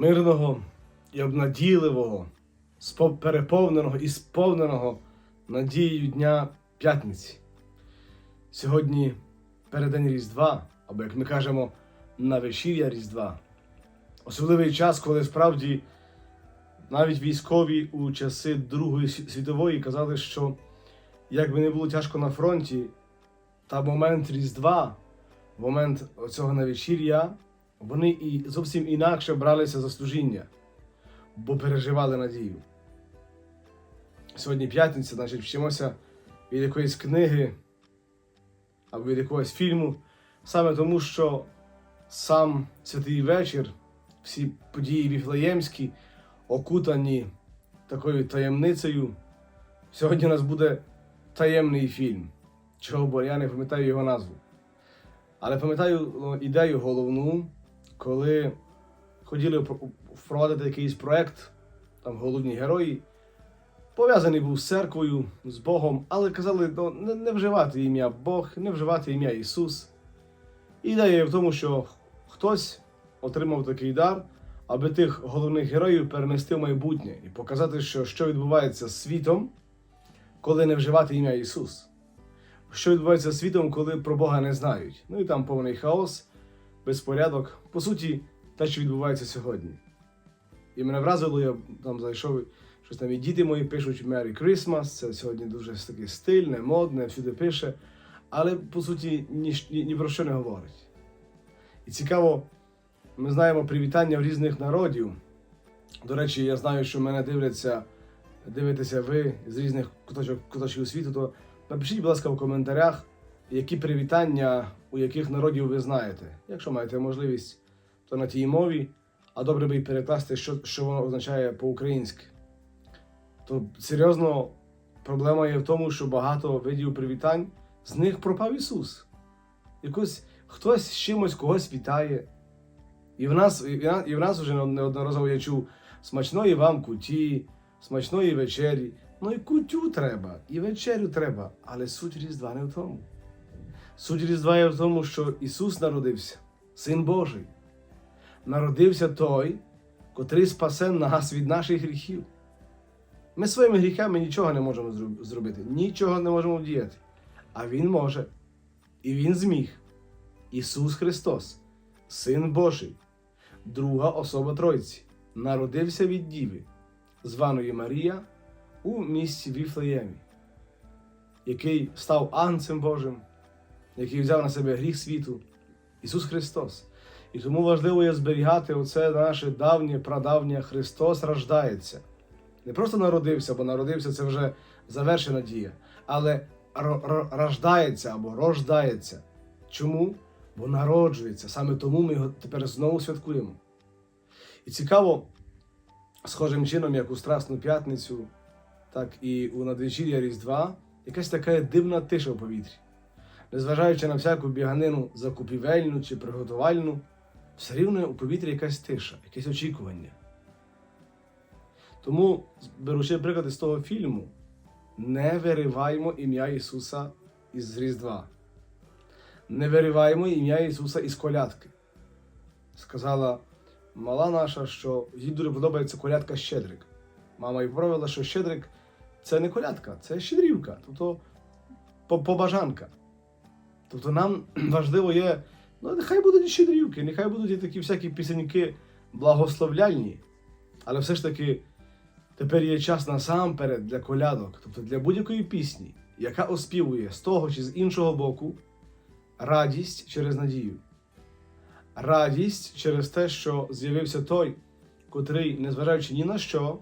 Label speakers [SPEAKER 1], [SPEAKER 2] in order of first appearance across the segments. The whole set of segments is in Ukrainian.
[SPEAKER 1] мирного і обнадійливого, переповненого і сповненого надією Дня П'ятниці. Сьогодні переддень Різдва, або як ми кажемо, на вечір'я Різдва. Особливий час, коли справді навіть військові у часи Другої світової казали, що як би не було тяжко на фронті, та момент Різдва, момент цього навечір'я, вони і зовсім інакше бралися за служіння, бо переживали надію. Сьогодні п'ятниця, значить, вчимося від якоїсь книги або від якогось фільму, саме тому, що сам святий вечір, всі події віфлеємські, окутані такою таємницею. Сьогодні у нас буде таємний фільм, чого бо я не пам'ятаю його назву. Але пам'ятаю ну, ідею головну, коли хотіли впровадити якийсь проект, там головні герої, пов'язаний був з церквою, з Богом, але казали ну, не, не вживати ім'я Бог, не вживати ім'я Ісус. Ідея в тому, що хтось отримав такий дар, аби тих головних героїв перенести в майбутнє і показати, що, що відбувається з світом, коли не вживати ім'я Ісус. Що відбувається світом, коли про Бога не знають. Ну і там повний хаос, безпорядок. По суті, те, що відбувається сьогодні. І мене вразило, я там зайшов, щось там і діти мої пишуть Merry Christmas, це сьогодні дуже таке стильне, модне, всюди пише, але по суті ні, ні, ні про що не говорить. І цікаво, ми знаємо привітання в різних народів. До речі, я знаю, що мене дивляться, дивитеся ви з різних куточок, куточків світу, то напишіть, будь ласка, в коментарях, які привітання у яких народів ви знаєте. Якщо маєте можливість, то на тій мові, а добре би й перекласти, що, що воно означає по-українськи. То серйозно проблема є в тому, що багато видів привітань, з них пропав Ісус. Якось хтось з чимось когось вітає. І в нас, і в нас, вже неодноразово я чув смачної вам куті, смачної вечері. Ну і кутю треба, і вечерю треба, але суть Різдва не в тому. Суть Різдва є в тому, що Ісус народився, Син Божий. Народився той, котрий спасе нас від наших гріхів. Ми своїми гріхами нічого не можемо зробити, нічого не можемо вдіяти. А Він може. І Він зміг. Ісус Христос, Син Божий, друга особа Тройці, народився від Діви, званої Марія, у місті Віфлеємі, який став Анцем Божим, який взяв на себе гріх світу, Ісус Христос. І тому важливо є зберігати оце наше давнє, прадавнє Христос рождається. Не просто народився, бо народився це вже завершена дія, але ро- ро- рождається або рождається. Чому? Бо народжується. Саме тому ми його тепер знову святкуємо. І цікаво, схожим чином, як у Страсну п'ятницю, так і у надвечір'я Різдва, якась така дивна тиша в повітрі. Незважаючи на всяку біганину закупівельну чи приготувальну, все рівно у повітрі якась тиша, якесь очікування. Тому, беручи приклад із того фільму, не вириваємо ім'я Ісуса із Різдва. Не вириваємо ім'я Ісуса із колядки. Сказала мала наша, що їй дуже подобається колядка Щедрик. Мама їй поправила, що Щедрик це не колядка, це щедрівка, тобто побажанка. Тобто нам важливо є, ну нехай будуть і щедрівки, нехай будуть і такі всякі пісеньки благословляльні, але все ж таки тепер є час насамперед для колядок, тобто для будь-якої пісні, яка оспівує з того чи з іншого боку радість через надію. Радість через те, що з'явився той, котрий, незважаючи ні на що,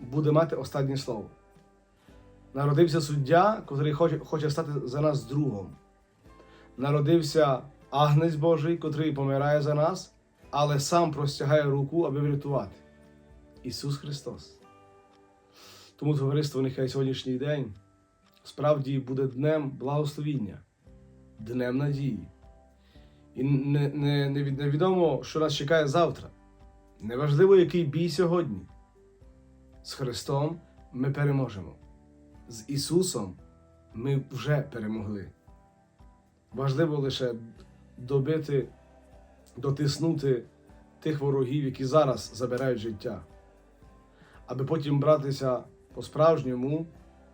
[SPEAKER 1] буде мати останнє слово. Народився суддя, котрий хоче, хоче стати за нас другом. Народився Агнець Божий, котрий помирає за нас, але сам простягає руку, аби врятувати. Ісус Христос. Тому товариство, нехай сьогоднішній день справді буде днем благословіння, днем надії. І не, не, не невідомо, що нас чекає завтра. Неважливо, який бій сьогодні. З Христом ми переможемо. З Ісусом ми вже перемогли. Важливо лише добити, дотиснути тих ворогів, які зараз забирають життя, аби потім братися по-справжньому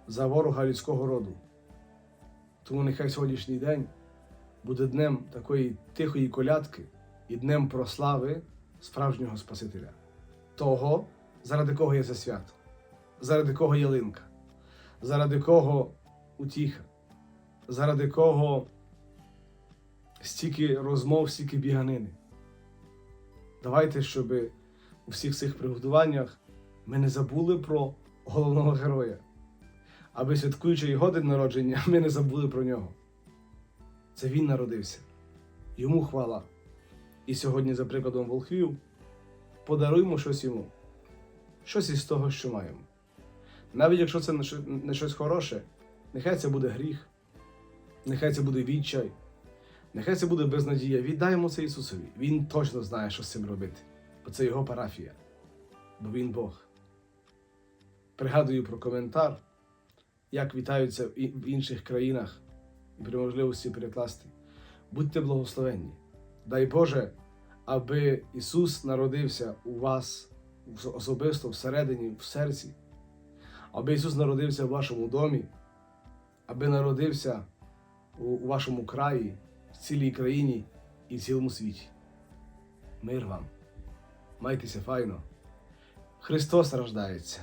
[SPEAKER 1] за ворога людського роду. Тому нехай сьогоднішній день буде днем такої тихої колядки і днем прослави справжнього Спасителя, того, заради кого є це свято, заради кого ялинка, заради кого утіха, заради кого стільки розмов, стільки біганини. Давайте, щоб у всіх цих приготуваннях ми не забули про головного героя, аби святкуючи його день народження, ми не забули про нього. Це він народився. Йому хвала. І сьогодні, за прикладом волхвів, подаруємо щось йому, щось із того, що маємо. Навіть якщо це не щось хороше, нехай це буде гріх, нехай це буде відчай, нехай це буде безнадія. Віддаємо це Ісусові. Він точно знає, що з цим робити, бо це його парафія, бо Він Бог. Пригадую про коментар, як вітаються в інших країнах і при можливості перекласти. Будьте благословенні. Дай Боже, аби Ісус народився у вас особисто всередині, в серці, аби Ісус народився в вашому домі, аби народився у, вашому краї, цілій країні і цілому світі. Мир вам. Майтеся файно. Христос рождається.